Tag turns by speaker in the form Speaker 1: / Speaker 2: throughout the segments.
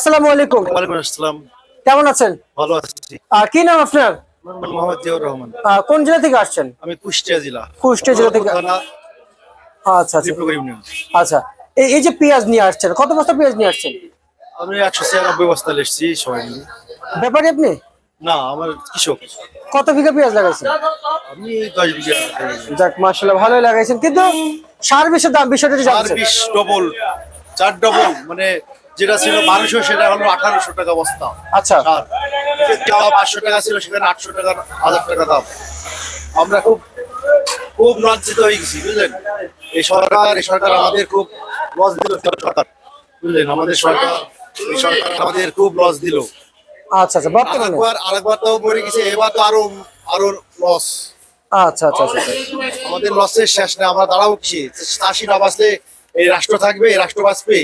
Speaker 1: আসসালামু আলাইকুম।
Speaker 2: ওয়ালাইকুম আসসালাম।
Speaker 1: কেমন আছেন?
Speaker 2: ভালো আছি।
Speaker 1: কি নাম আপনার?
Speaker 2: মোহাম্মদ জিয়াউর রহমান।
Speaker 1: কোন জেলা থেকে আসছেন?
Speaker 2: আমি কুষ্টিয়া জেলা।
Speaker 1: কুষ্টিয়া জেলা থেকে আচ্ছা আচ্ছা। আচ্ছা। এই যে পেঁয়াজ নিয়ে আসছেন কত বস্তা পেঁয়াজ নিয়ে আসছেন?
Speaker 2: আমি একশো ছিয়ানব্বই বস্তা এসেছি সবাই মিলে।
Speaker 1: ব্যাপারে আপনি?
Speaker 2: না আমার কৃষক।
Speaker 1: কত বিঘা পেঁয়াজ লাগাইছেন?
Speaker 2: আমি দশ বিঘা
Speaker 1: যাক মার্শাল্লাহ ভালোই লাগাইছেন। কিন্তু সার বিষের দাম বিষয়টা একটু
Speaker 2: চার
Speaker 1: জানছেন
Speaker 2: ডবল চার ডবল মানে যেটা ছিল বারোশো সেটা হলো আঠারোশো টাকা বস্তা।
Speaker 1: আচ্ছা।
Speaker 2: পাঁচশো টাকা ছিল সেখানে আটশো টাকা হাজার টাকা দাম। আমরা খুব খুব লজ্জিত হয়ে গেছি বুঝলেন? এই সরকার এই সরকার আমাদের খুব লস দিল সরকার বুঝলেন? আমাদের সরকার এই সরকার আমাদের খুব লস দিল।
Speaker 1: আচ্ছা আচ্ছা বর্তমানে
Speaker 2: আরেকবার আরেকবার তো মরে গেছে এবার তো আরও আরও লস।
Speaker 1: আচ্ছা আচ্ছা আচ্ছা আচ্ছা।
Speaker 2: আমাদের লসের শেষ নেই আমরা দাঁড়াবো কি? চাষি না বাঁচলে এই রাষ্ট্র থাকবে এই রাষ্ট্র বাঁচবে।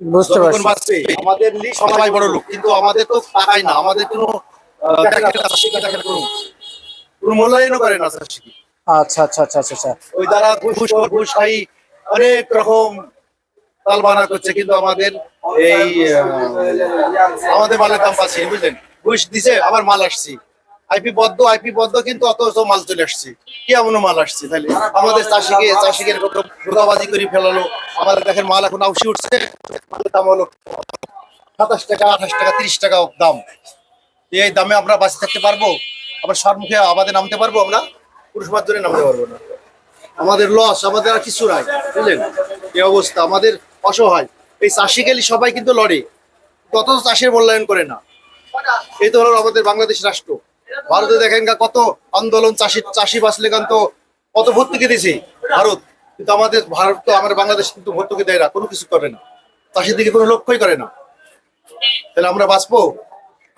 Speaker 1: বুঝতে পারছি।
Speaker 2: আমাদের লি সবাই বড় লোক কিন্তু আমাদের তো টাকাই না আমাদের কোনো মূল্যায়নও করে না
Speaker 1: আচ্ছা আচ্ছা আচ্ছা আচ্ছা আচ্ছা।
Speaker 2: ওই দ্বারা ঘুষ ঘুষ খাই অনেক রকম তালবানা করছে কিন্তু আমাদের এই আমাদের মালের দাম পাচ্ছি বুঝলেন? ঘুষ দিছে আবার মাল আসছি। আইপি বদ্ধ আইপি বদ্ধ কিন্তু অত মাল চলে আসছে। কি এমন মাল আসছে তাহলে? আমাদের চাষিকে চাষিকে এরকম করে ফেলালো আমাদের দেখেন মাল এখন আউসি উঠছে। মালের দাম হলো সাতাশ টাকা, আঠাশ টাকা, তিরিশ টাকা দাম। এই দামে আমরা বাঁচে থাকতে পারব? আবার সম্মুখে আমাদের নামতে পারব আমরা? পুরুষ মাধ্যমে নামতে পারব না। আমাদের লস আমাদের আর কিছু নাই, বুঝলেন? এই অবস্থা, আমাদের অসহায়। এই চাষি গেলে সবাই কিন্তু লড়ে। কত চাষের মূল্যায়ন করে না। এই তো হলো আমাদের বাংলাদেশ রাষ্ট্র। ভারতে দেখেন কত আন্দোলন, চাষি চাষি বাঁচলে গান তো কত ভর্তুকি দিয়েছে ভারত। কিন্তু আমাদের ভারত তো আমাদের বাংলাদেশ কিন্তু ভর্তুকি দেয় না কোনো কিছু করে না। চাষির দিকে কোনো লক্ষ্যই করে না। তাহলে আমরা বাঁচবো?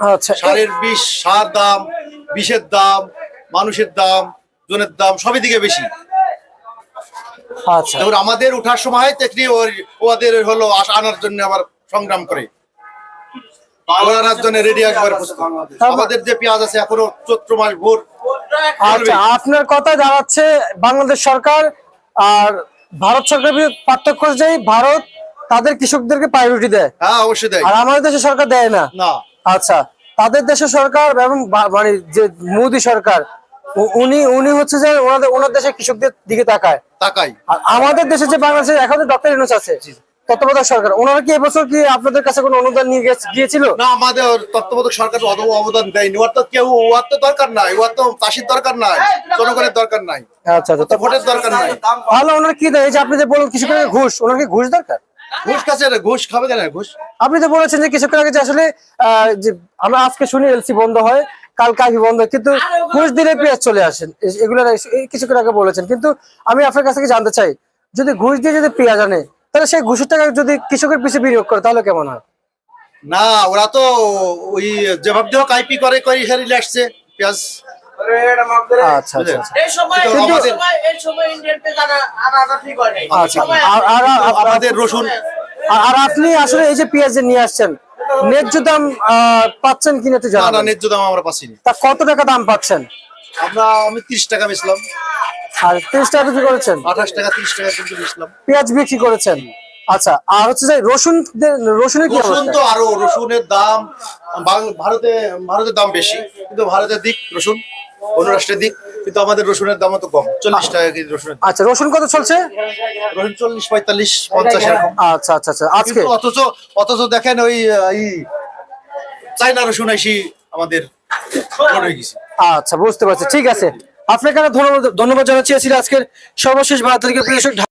Speaker 1: আচ্ছা
Speaker 2: সারের বিষ সার দাম বিষের দাম মানুষের দাম জনের দাম সবই দিকে বেশি।
Speaker 1: আচ্ছা।
Speaker 2: তারপর আমাদের উঠার সময় তেমনি ওর- ওদের হলো আনার জন্য আবার সংগ্রাম করে। রেডি আমাদের যে পেঁয়াজ আছে এখনও চৈত্র মাস ভোর।
Speaker 1: আচ্ছা আপনার কথা দাঁড়াচ্ছে বাংলাদেশ সরকার। আর ভারত সরকারের পার্থক্য যে ভারত তাদের কৃষকদেরকে প্রায়োরিটি দেয়।
Speaker 2: হ্যাঁ অবশ্যই দেয়।
Speaker 1: আর আমাদের দেশের সরকার দেয় না।
Speaker 2: না।
Speaker 1: আচ্ছা তাদের দেশের সরকার এবং মানে যে মোদি সরকার উনি উনি হচ্ছে যে ওনাদের ওনার দেশের কৃষকদের দিকে তাকায়।
Speaker 2: তাকায়।
Speaker 1: আর আমাদের দেশে যে বাংলাদেশে এখন ডক্টর ইউনুস আছে। তত্ত্বাবধায়ক সরকার। ওনারা কি এবছর কি আপনাদের কাছে কোনো অনুদান নিয়ে গিয়েছিল?
Speaker 2: না আমাদের তত্ত্বাবধায়ক সরকার অবদান দেয়নি। ওর তো কেউ ওর তো দরকার নাই। ওর তো চাষির দরকার নাই। জনগণের দরকার নাই।
Speaker 1: আচ্ছা আচ্ছা।
Speaker 2: ভোটের দরকার নাই।
Speaker 1: তাহলে ওনারা কি দেয় যে আপনি যে বলুন কৃষকের ঘুষ ওনার কি ঘুষ দরকার?
Speaker 2: ঘুষ কাছে ঘুষ খাবে কেন ঘুষ?
Speaker 1: আপনি তো বলেছেন যে কৃষকের আগে যে আসলে আহ, যে আমরা আজকে শুনি এলসি বন্ধ হয় কাল কাহি বন্ধ হয় কিন্তু ঘুষ দিলে পেঁয়াজ চলে আসেন এগুলো কিছুক্ষণ আগে বলেছেন। কিন্তু আমি আপনার কাছ থেকে জানতে চাই যদি ঘুষ দিয়ে যদি পেঁয়াজ আনে তাহলে সেই ঘুষের টাকা যদি কৃষকের পিছিয়ে বিনিয়োগ করে তাহলে কেমন হয়?
Speaker 2: না ওরা তো ওই যেভাবে হোক আইপি করে করে হেরিলে আসছে পেঁয়াজ।
Speaker 1: আচ্ছা আচ্ছা আচ্ছা।
Speaker 3: এই সময়
Speaker 2: কিন্তু
Speaker 3: এই
Speaker 2: আমাদের-
Speaker 3: জানা
Speaker 2: রসুন।
Speaker 1: আর- আপনি আসলে এই যে পেঁয়াজ নিয়ে আসছেন ন্যায্য দাম আহ, পাচ্ছেন কিনা একটু
Speaker 2: না না ন্যায্য দাম আমরা পাচ্ছি
Speaker 1: তা কত টাকা দাম পাচ্ছেন?
Speaker 2: আমরা আমি তিরিশ টাকা বেচলাম।
Speaker 1: আর তিরিশ টাকা বিক্রি করেছেন?
Speaker 2: আঠাশ টাকা তিরিশ টাকা কিন্তু বেচলাম।
Speaker 1: পেঁয়াজ বিক্রি করেছেন। আচ্ছা আর হচ্ছে যে রসুন রসুনের কি
Speaker 2: রসুন তো আরও রসুনের দাম ভারতে ভারতের দাম বেশি কিন্তু ভারতের দিক রসুন অন্য রাষ্ট্রের দিক কিন্তু আমাদের রসুনের দাম তো কম চল্লিশ টাকা কেজি রসুনের দাম।
Speaker 1: আচ্ছা রসুন কত চলছে?
Speaker 2: রসুন চল্লিশ পঁয়তাল্লিশ পঞ্চাশ এরকম।
Speaker 1: আচ্ছা আচ্ছা আচ্ছা আজকে?
Speaker 2: অথচ অথচ দেখেন ওই চাইনা রসুন আইসি আমাদের
Speaker 1: আচ্ছা বুঝতে পারছি। ঠিক আছে। আপনাকে ধন্যবাদ ধন্যবাদ জানাচ্ছি। আজকের সর্বশেষ ভারত থেকে প্রিয়